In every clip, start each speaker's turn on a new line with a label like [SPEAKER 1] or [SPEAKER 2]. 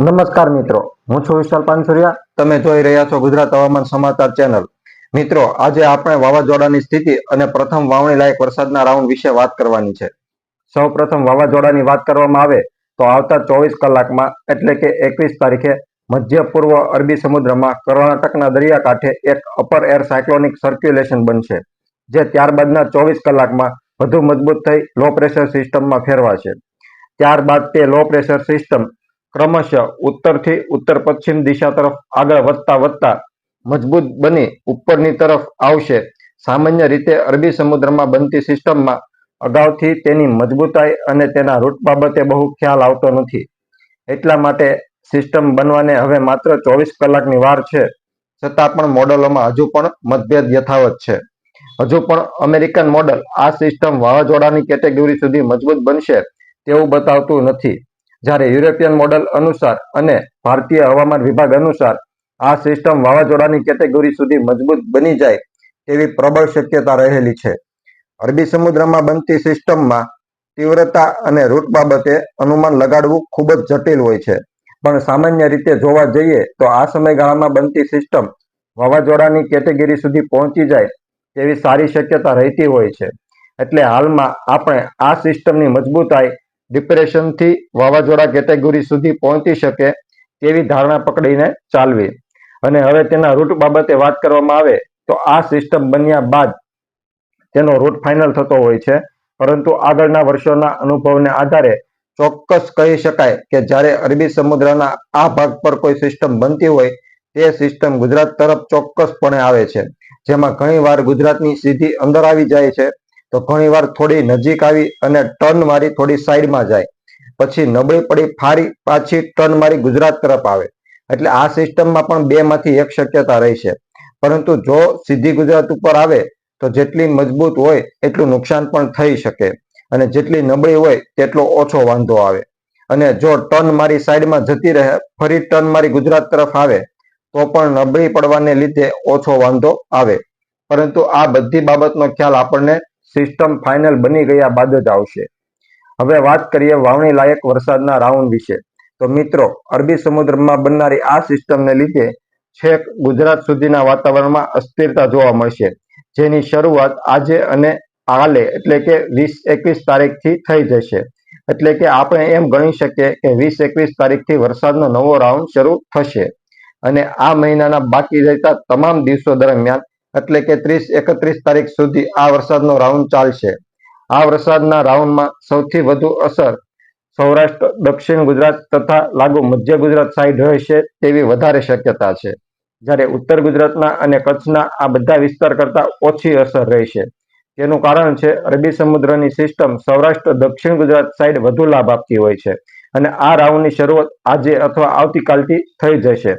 [SPEAKER 1] નમસ્કાર મિત્રો, હું છું વિશાલ પાનસુરિયા. તમે જોઈ રહ્યા છો ગુજરાત હવામાન સમાચાર ચેનલ. મિત્રો, આજે આપણે વાવાઝોડાની સ્થિતિ અને પ્રથમ વાવણી લાયક વરસાદના રાઉન્ડ વિશે વાત કરવાની છે. સૌ પ્રથમ વાવાઝોડાની વાત કરવામાં આવે તો આવતા ચોવીસ કલાકમાં, એટલે કે એકવીસ તારીખે, મધ્ય પૂર્વ અરબી સમુદ્રમાં કર્ણાટકના દરિયાકાંઠે એક અપર એર સાયક્લોનિક સર્ક્યુલેશન બનશે, જે ત્યારબાદના ચોવીસ કલાકમાં વધુ મજબૂત થઈ લો પ્રેશર સિસ્ટમમાં ફેરવાશે. ત્યારબાદ તે લો પ્રેશર સિસ્ટમ ક્રમશઃ ઉત્તરથી ઉત્તર પશ્ચિમ દિશા તરફ આગળ વધતા વધતા મજબૂત બની ઉપરની તરફ આવશે. સામાન્ય રીતે અરબી સમુદ્રમાં બનતી સિસ્ટમમાં અગાઉથી તેની મજબૂતાઈ અને તેના રૂટ બાબતે બહુ ખ્યાલ આવતો નથી. એટલા માટે સિસ્ટમ બનવાને હવે માત્ર ચોવીસ કલાકની વાર છે, છતાં પણ મોડલોમાં હજુ પણ મતભેદ યથાવત છે. હજુ પણ અમેરિકન મોડલ આ સિસ્ટમ વાવાઝોડાની કેટેગરી સુધી મજબૂત બનશે તેવું બતાવતું નથી. જ્યારે યુરોપિયન મોડલ અનુસાર અને ભારતીય હવામાન વિભાગ અનુસાર આ સિસ્ટમ વાવાઝોડાની કેટેગરી સુધી મજબૂત બની જાય તેવી પ્રબળ શક્યતા રહેલી છે. અરબી સમુદ્રમાં બનતી સિસ્ટમમાં તીવ્રતા અને રૂટ બાબતે અનુમાન લગાડવું ખૂબ જ જટિલ હોય છે. પણ સામાન્ય રીતે જોવા જઈએ તો આ સમયગાળામાં બનતી સિસ્ટમ વાવાઝોડાની કેટેગરી સુધી પહોંચી જાય તેવી સારી શક્યતા રહેતી હોય છે. એટલે હાલમાં આપણે આ સિસ્ટમની મજબૂતાઈ ડિપ્રેશનથી વાવાઝોડા કેટેગરી સુધી પહોંચી શકે તેવી ધારણા પકડીને ચાલવી. અને હવે તેના રૂટ બાબતે વાત કરવામાં આવે તો આ સિસ્ટમ બન્યા બાદ તેનો રૂટ ફાઇનલ થતો હોય છે. પરંતુ આગળના વર્ષોના અનુભવને આધારે ચોક્કસ કહી શકાય કે જ્યારે અરબી સમુદ્રના આ ભાગ પર કોઈ સિસ્ટમ બનતી હોય, તે સિસ્ટમ ગુજરાત તરફ ચોક્કસપણે આવે છે. જેમાં ઘણીવાર ગુજરાતની સીધી અંદર આવી જાય છે. તો ઘણીવાર થોડી નજીક આવી અને ટર્ન મારી થોડી સાઈડમાં જાય. પછી નબળી પડી ફારી પાછી ટર્ન મારી ગુજરાત તરફ આવે. એટલે આ સિસ્ટમમાં પણ બે માંથી એક શક્યતા રહેશે પરંતુ જો સીધી ગુજરાત ઉપર આવે, તો જેટલી મજબૂત હોય એટલું નુકસાન પણ થઈ શકે. અને જેટલી નબળી હોય તેટલો ઓછો વાંધો આવે. અને જો ટર્ન મારી સાઈડમાં જતી રહે, ફરી ટર્ન મારી ગુજરાત તરફ આવે, તો પણ નબળી પડવાને લીધે ઓછો વાંધો આવે. પરંતુ આ બધી બાબતનો ખ્યાલ આપણને સિસ્ટમ ફાઇનલ બની ગયા બાદ જ આવશે. હવે વાત કરીએ વાવણી લાયક વરસાદના રાઉન્ડ વિશે. તો મિત્રો, અરબી સમુદ્રમાં બનનારી આ સિસ્ટમને લીધે છેક ગુજરાત સુધીના વાતાવરણમાં અસ્થિરતા જોવા મળશે. જેની શરૂઆત આજે અને કાલે એટલે કે વીસ એકવીસ તારીખથી થઈ જશે. એટલે કે આપણે એમ ગણી શકીએ કે વીસ એકવીસ તારીખથી વરસાદનો નવો રાઉન્ડ શરૂ થશે. અને આ મહિનાના બાકી રહેતા તમામ દિવસો દરમિયાન એટલે કે ત્રીસ, એકત્રીસ તારીખ સુધી આ વરસાદનો રાઉન્ડ ચાલશે. આ વરસાદના રાઉન્ડમાં સૌથી વધુ અસર સૌરાષ્ટ્ર, દક્ષિણ ગુજરાત તથા લાગુ મધ્ય ગુજરાત સાઈડ રહેશે તેવી વધારે શક્યતા છે. જ્યારે ઉત્તર ગુજરાતના અને કચ્છના આ બધા વિસ્તાર કરતા ઓછી અસર રહેશે તેનું કારણ છે અરબી સમુદ્રની સિસ્ટમ સૌરાષ્ટ્ર, દક્ષિણ ગુજરાત સાઈડ વધુ લાભ આપતી હોય છે. અને આ રાઉન્ડની શરૂઆત આજે અથવા આવતીકાલથી થઈ જશે.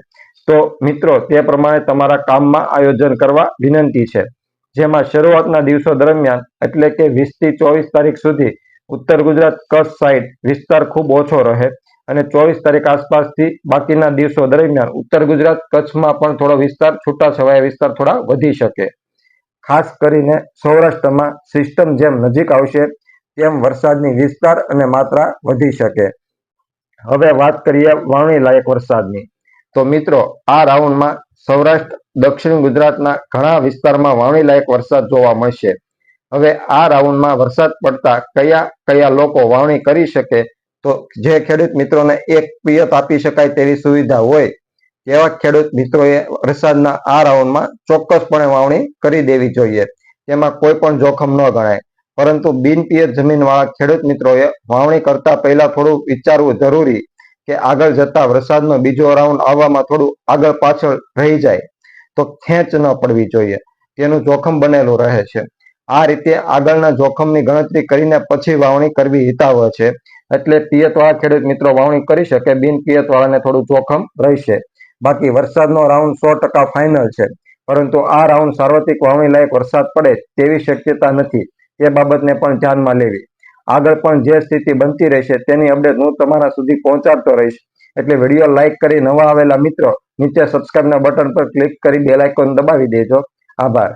[SPEAKER 1] તો મિત્રો, તે પ્રમાણે તમારા કામમાં આયોજન કરવા વિનંતી છે. જેમાં શરૂઆતના દિવસો દરમિયાન, એટલે કે વીસથી ચોવીસ તારીખ સુધી, ઉત્તર ગુજરાત કચ્છ સાઈડ વિસ્તાર ખૂબ ઓછો રહે અને ચોવીસ તારીખ આસપાસથી બાકીના દિવસો દરમિયાન, ઉત્તર ગુજરાત કચ્છમાં પણ થોડો વિસ્તાર છૂટાછવાયા વિસ્તાર થોડા વધી શકે. ખાસ કરીને સૌરાષ્ટ્રમાં સિસ્ટમ જેમ નજીક આવશે, તેમ વરસાદની વિસ્તાર અને માત્રા વધી શકે. હવે વાત કરીએ વાવણી લાયક વરસાદની. તો મિત્રો, આ રાઉન્ડમાં સૌરાષ્ટ્ર, દક્ષિણ ગુજરાતના ઘણા વિસ્તારમાં વાવણી લાયક વરસાદ જોવા મળશે. હવે આ રાઉન્ડમાં વરસાદ પડતા કયા કયા લોકો વાવણી કરી શકે? તો જે ખેડૂત મિત્રોને એક પિયત આપી શકાય તેવી સુવિધા હોય, તેવા ખેડૂત મિત્રોએ વરસાદના આ રાઉન્ડમાં ચોક્કસપણે વાવણી કરી દેવી જોઈએ. તેમાં કોઈ પણ જોખમ ન ગણાય. પરંતુ બિનપિયત જમીન વાળા ખેડૂત મિત્રોએ વાવણી કરતા પહેલા થોડું વિચારવું જરૂરી કે આગળ જતા વરસાદનો બીજો રાઉન્ડ આવવામાં થોડું આગળ પાછળ રહી જાય, તો ખેંચ ન પડવી જોઈએ. તેનું જોખમ બનેલું રહે છે. આ રીતે આગળના જોખમની ગણતરી કરીને પછી વાવણી કરવી હિતાવહ છે. એટલે પિયતવાળા ખેડૂત મિત્રો, વાવણી કરી શકે, બિન પિયતવાળાને થોડું જોખમ રહેશે. બાકી વરસાદનો રાઉન્ડ સો ટકા ફાઇનલ છે. પરંતુ આ રાઉન્ડ સાર્વત્રિક વાવણી લાયક વરસાદ પડે તેવી શક્યતા નથી. તે બાબતને પણ ધ્યાનમાં લેવી. આગળ પણ જે સ્થિતિ બનતી રહેશે તેની અપડેટ હું તમારા સુધી પહોંચાડતો રહીશ. એટલે વીડિયો લાઇક કરી નવા આવેલા મિત્રો નીચે સબસ્ક્રાઇબના બટન પર ક્લિક કરી બેલ આઇકોન દબાવી દેજો. આભાર.